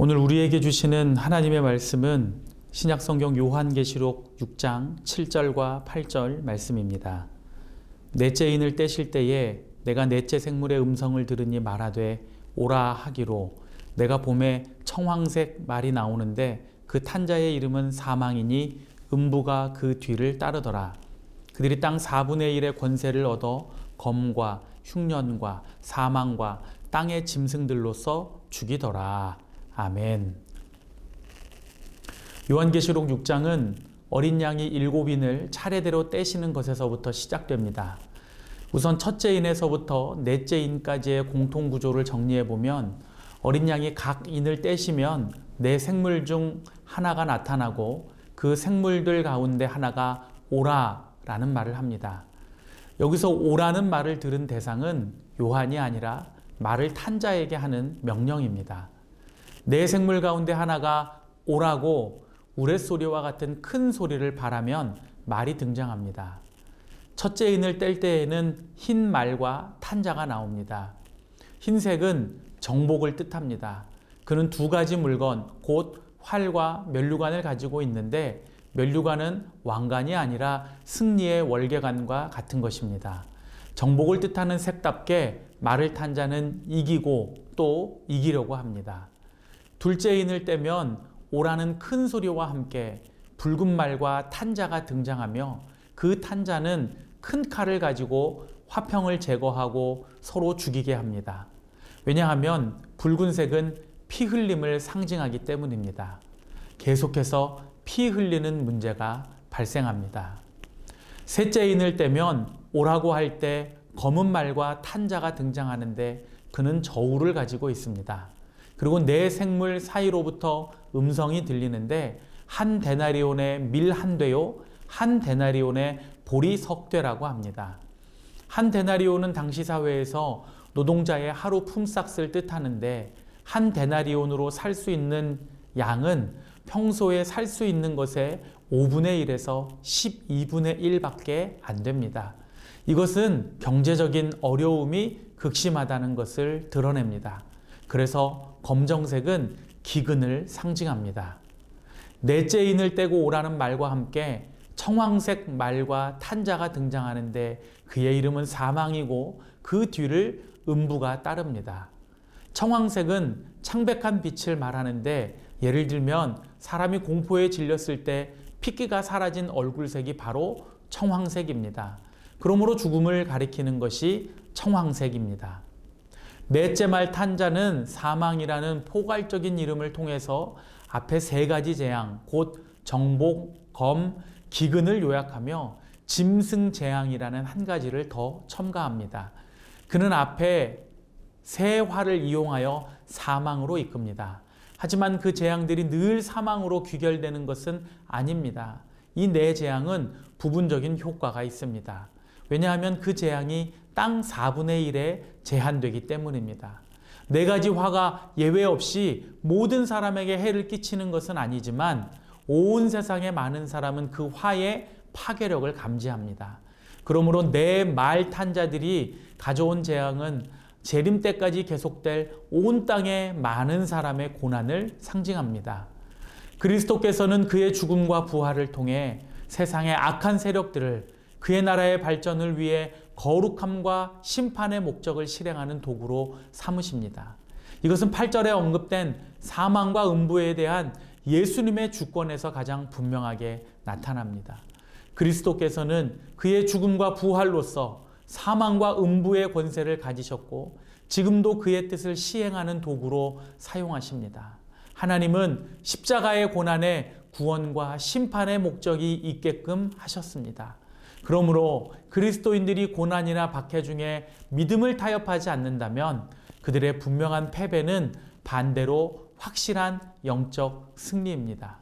오늘 우리에게 주시는 하나님의 말씀은 신약 성경 요한계시록 6장 7절과 8절 말씀입니다. 넷째 인을 떼실 때에 내가 넷째 생물의 음성을 들으니 말하되 오라 하기로 내가 봄에 청황색 말이 나오는데 그 탄자의 이름은 사망이니 음부가 그 뒤를 따르더라. 그들이 땅 4분의 1의 권세를 얻어 검과 흉년과 사망과 땅의 짐승들로서 죽이더라. 아멘. 요한계시록 6장은 어린 양이 일곱인을 차례대로 떼시는 것에서부터 시작됩니다. 우선 첫째 인에서부터 넷째 인까지의 공통 구조를 정리해 보면 어린 양이 각 인을 떼시면 네 생물 중 하나가 나타나고 그 생물들 가운데 하나가 오라라는 말을 합니다. 여기서 오라는 말을 들은 대상은 요한이 아니라 말을 탄 자에게 하는 명령입니다. 네 생물 가운데 하나가 오라고 우레소리와 같은 큰 소리를 바라면 말이 등장합니다. 첫째 인을 뗄 때에는 흰 말과 탄자가 나옵니다. 흰색은 정복을 뜻합니다. 그는 두 가지 물건, 곧 활과 면류관을 가지고 있는데 면류관은 왕관이 아니라 승리의 월계관과 같은 것입니다. 정복을 뜻하는 색답게 말을 탄 자는 이기고 또 이기려고 합니다. 둘째 인을 떼면 오라는 큰 소리와 함께 붉은 말과 탄자가 등장하며 그 탄자는 큰 칼을 가지고 화평을 제거하고 서로 죽이게 합니다. 왜냐하면 붉은색은 피 흘림을 상징하기 때문입니다. 계속해서 피 흘리는 문제가 발생합니다. 셋째 인을 떼면 오라고 할 때 검은 말과 탄자가 등장하는데 그는 저울을 가지고 있습니다. 그리고 네 생물 사이로부터 음성이 들리는데 한 데나리온의 밀 한 되요 한 데나리온의 보리 석 되라고 합니다. 한 데나리온은 당시 사회에서 노동자의 하루 품삯을 뜻하는데 한 데나리온으로 살 수 있는 양은 평소에 살 수 있는 것의 5분의 1에서 12분의 1밖에 안 됩니다. 이것은 경제적인 어려움이 극심하다는 것을 드러냅니다. 그래서 검정색은 기근을 상징합니다. 넷째 인을 떼고 오라는 말과 함께 청황색 말과 탄자가 등장하는데 그의 이름은 사망이고 그 뒤를 음부가 따릅니다. 청황색은 창백한 빛을 말하는데 예를 들면 사람이 공포에 질렸을 때 핏기가 사라진 얼굴색이 바로 청황색입니다. 그러므로 죽음을 가리키는 것이 청황색입니다. 넷째 말 탄자는 사망이라는 포괄적인 이름을 통해서 앞에 세 가지 재앙, 곧 정복, 검, 기근을 요약하며 짐승 재앙이라는 한 가지를 더 첨가합니다. 그는 앞에 새 활을 이용하여 사망으로 이끕니다. 하지만 그 재앙들이 늘 사망으로 귀결되는 것은 아닙니다. 이 네 재앙은 부분적인 효과가 있습니다. 왜냐하면 그 재앙이 땅 4분의 1에 제한되기 때문입니다. 네 가지 화가 예외 없이 모든 사람에게 해를 끼치는 것은 아니지만 온 세상의 많은 사람은 그 화의 파괴력을 감지합니다. 그러므로 내 말 탄자들이 가져온 재앙은 재림 때까지 계속될 온 땅의 많은 사람의 고난을 상징합니다. 그리스도께서는 그의 죽음과 부활을 통해 세상의 악한 세력들을 그의 나라의 발전을 위해 거룩함과 심판의 목적을 실행하는 도구로 삼으십니다. 이것은 8절에 언급된 사망과 음부에 대한 예수님의 주권에서 가장 분명하게 나타납니다. 그리스도께서는 그의 죽음과 부활로서 사망과 음부의 권세를 가지셨고 지금도 그의 뜻을 시행하는 도구로 사용하십니다. 하나님은 십자가의 고난에 구원과 심판의 목적이 있게끔 하셨습니다. 그러므로 그리스도인들이 고난이나 박해 중에 믿음을 타협하지 않는다면 그들의 분명한 패배는 반대로 확실한 영적 승리입니다.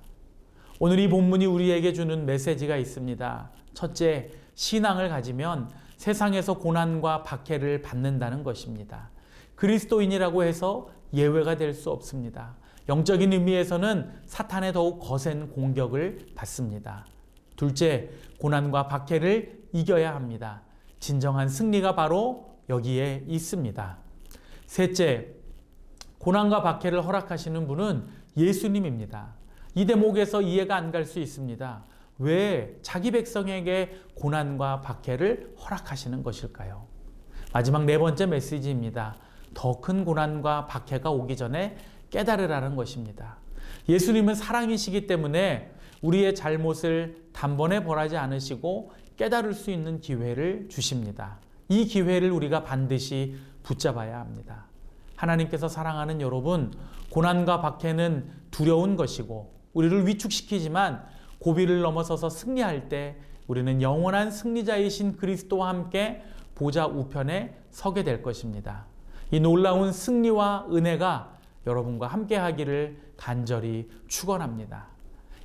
오늘 이 본문이 우리에게 주는 메시지가 있습니다. 첫째, 신앙을 가지면 세상에서 고난과 박해를 받는다는 것입니다. 그리스도인이라고 해서 예외가 될 수 없습니다. 영적인 의미에서는 사탄의 더욱 거센 공격을 받습니다. 둘째, 고난과 박해를 이겨야 합니다. 진정한 승리가 바로 여기에 있습니다. 셋째, 고난과 박해를 허락하시는 분은 예수님입니다. 이 대목에서 이해가 안 갈 수 있습니다. 왜 자기 백성에게 고난과 박해를 허락하시는 것일까요? 마지막 네 번째 메시지입니다. 더 큰 고난과 박해가 오기 전에 깨달으라는 것입니다. 예수님은 사랑이시기 때문에 우리의 잘못을 단번에 벌하지 않으시고 깨달을 수 있는 기회를 주십니다. 이 기회를 우리가 반드시 붙잡아야 합니다. 하나님께서 사랑하는 여러분, 고난과 박해는 두려운 것이고 우리를 위축시키지만 고비를 넘어서서 승리할 때 우리는 영원한 승리자이신 그리스도와 함께 보좌 우편에 서게 될 것입니다. 이 놀라운 승리와 은혜가 여러분과 함께 하기를 간절히 축원합니다.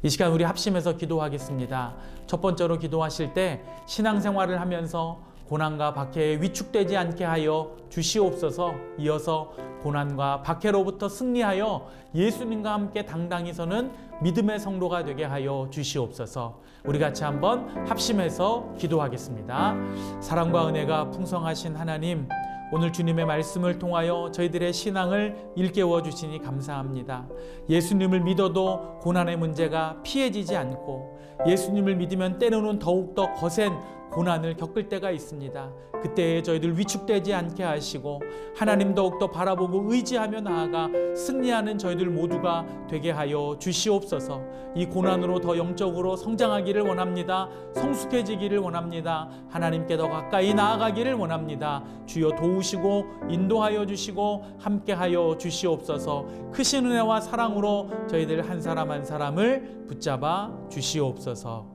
이 시간 우리 합심해서 기도하겠습니다. 첫 번째로 기도하실 때 신앙생활을 하면서 고난과 박해에 위축되지 않게 하여 주시옵소서 이어서 고난과 박해로부터 승리하여 예수님과 함께 당당히 서는 믿음의 성도가 되게 하여 주시옵소서 우리 같이 한번 합심해서 기도하겠습니다. 사랑과 은혜가 풍성하신 하나님 오늘 주님의 말씀을 통하여 저희들의 신앙을 일깨워 주시니 감사합니다. 예수님을 믿어도 고난의 문제가 피해지지 않고 예수님을 믿으면 때로는 더욱더 거센 고난을 겪을 때가 있습니다. 그때에 저희들 위축되지 않게 하시고 하나님 더욱더 바라보고 의지하며 나아가 승리하는 저희들 모두가 되게 하여 주시옵소서. 이 고난으로 더 영적으로 성장하기를 원합니다. 성숙해지기를 원합니다. 하나님께 더 가까이 나아가기를 원합니다. 주여 도우시고 인도하여 주시고 함께하여 주시옵소서. 크신 은혜와 사랑으로 저희들 한 사람 한 사람을 붙잡아 주시옵소서.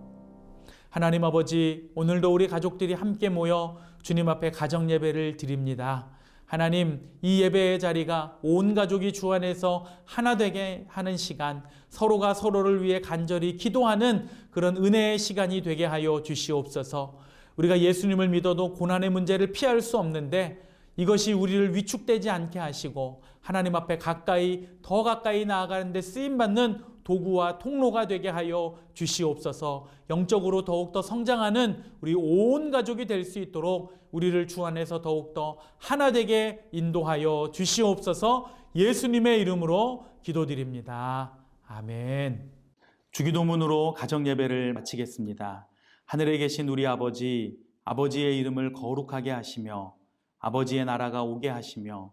하나님 아버지, 오늘도 우리 가족들이 함께 모여 주님 앞에 가정 예배를 드립니다. 하나님, 이 예배의 자리가 온 가족이 주 안에서 하나 되게 하는 시간, 서로가 서로를 위해 간절히 기도하는 그런 은혜의 시간이 되게 하여 주시옵소서. 우리가 예수님을 믿어도 고난의 문제를 피할 수 없는데 이것이 우리를 위축되지 않게 하시고 하나님 앞에 가까이 더 가까이 나아가는데 쓰임 받는 도구와 통로가 되게 하여 주시옵소서. 영적으로 더욱더 성장하는 우리 온 가족이 될 수 있도록 우리를 주 안에서 더욱더 하나 되게 인도하여 주시옵소서. 예수님의 이름으로 기도드립니다. 아멘. 주기도문으로 가정 예배를 마치겠습니다. 하늘에 계신 우리 아버지, 아버지의 이름을 거룩하게 하시며 아버지의 나라가 오게 하시며